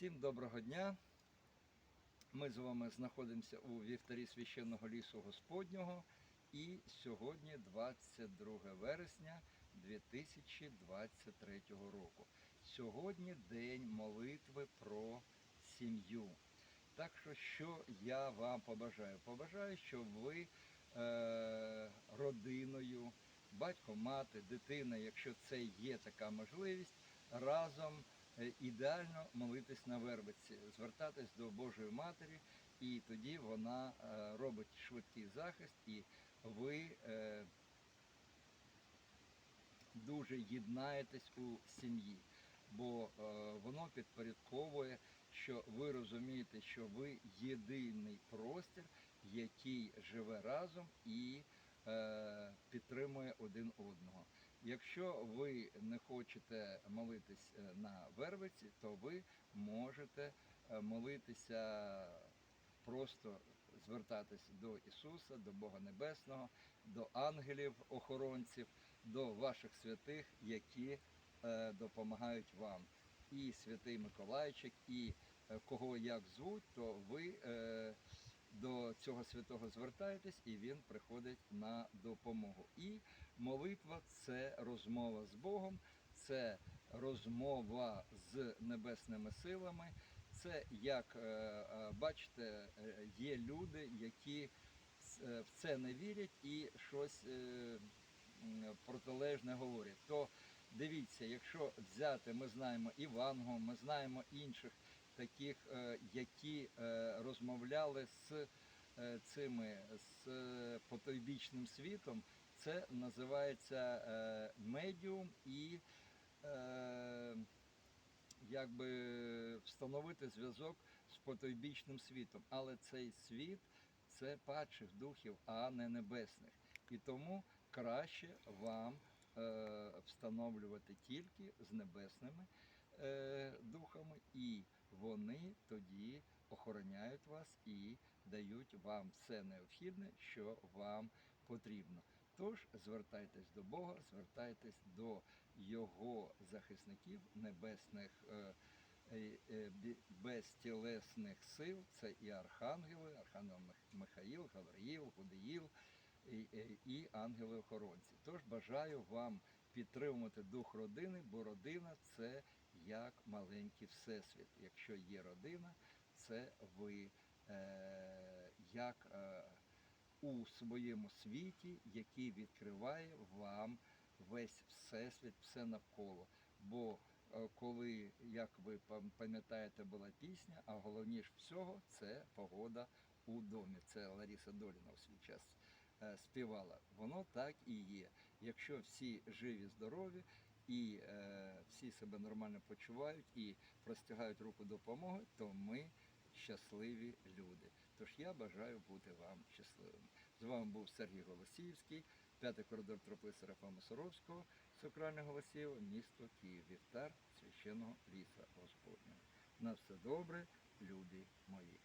Всім доброго дня. Ми з вами знаходимося у вівтарі священного лісу Господнього. І сьогодні 22 вересня 2023 року. Сьогодні день молитви про сім'ю. Так що, що я вам побажаю? Побажаю, щоб ви е, родиною, батько, мати, дитина, якщо це є така можливість, разом ідеально молитись на вербиці, звертатись до Божої Матері, і тоді вона е, робить швидкий захист, і ви е, дуже єднаєтесь у сім'ї, бо е, воно підпорядковує, що ви розумієте, що ви єдиний простір, який живе разом і е, підтримує один одного. Якщо ви не хочете молитись е, на вервиці, то ви можете е, молитися просто звертатись до Ісуса, до Бога Небесного, до ангелів-охоронців, до ваших святих, які е, допомагають вам. І святий Миколайчик, і кого як звуть, то ви цього святого звертаєтесь, і він приходить на допомогу. І молитва це розмова з Богом, це розмова з небесними силами. Це як е, е, бачите, е, є люди, які в це не вірять і щось протилежне говорять. То дивіться, якщо взяти, ми знаємо Івангу, ми знаємо інших таких, які розмовляли з цими з е, потойбічним світом, це називається е, медіум і. е, якби встановити зв'язок з потойбічним світом. Але цей світ це падших духів, а не небесних. І тому краще вам е, встановлювати тільки з небесними е, духами, і вони тоді охороняють вас і дають вам все необхідне, що вам потрібно. Тож звертайтесь до Бога, звертайтесь до Його захисників, небесних е, е, е, безтілесних сил. Це і архангели, архангел Михаїл, Гавриїл, Гудеїл і ангели-охоронці. Тож бажаю вам підтримувати дух родини, бо родина це як маленький всесвіт. Якщо є родина, це ви е, як. Е, у своєму світі, який відкриває вам весь всесвіт, все навколо. Бо е, коли, як ви пам- пам'ятаєте, була пісня, а головніше всього це погода у домі. Це Лариса Доліна в свій час співала. Воно так і є. Якщо всі живі, здорові і е, всі себе нормально почувають і простягають руку допомоги, то ми щасливі люди. Тож я бажаю бути вам щасливими. З вами був Сергій Голосіївський, п'ятий коридор тропи Серафа Соровського, Сокральне Голосієво, місто Київ, вівтар священного ліса Господнього. На все добре, люди мої.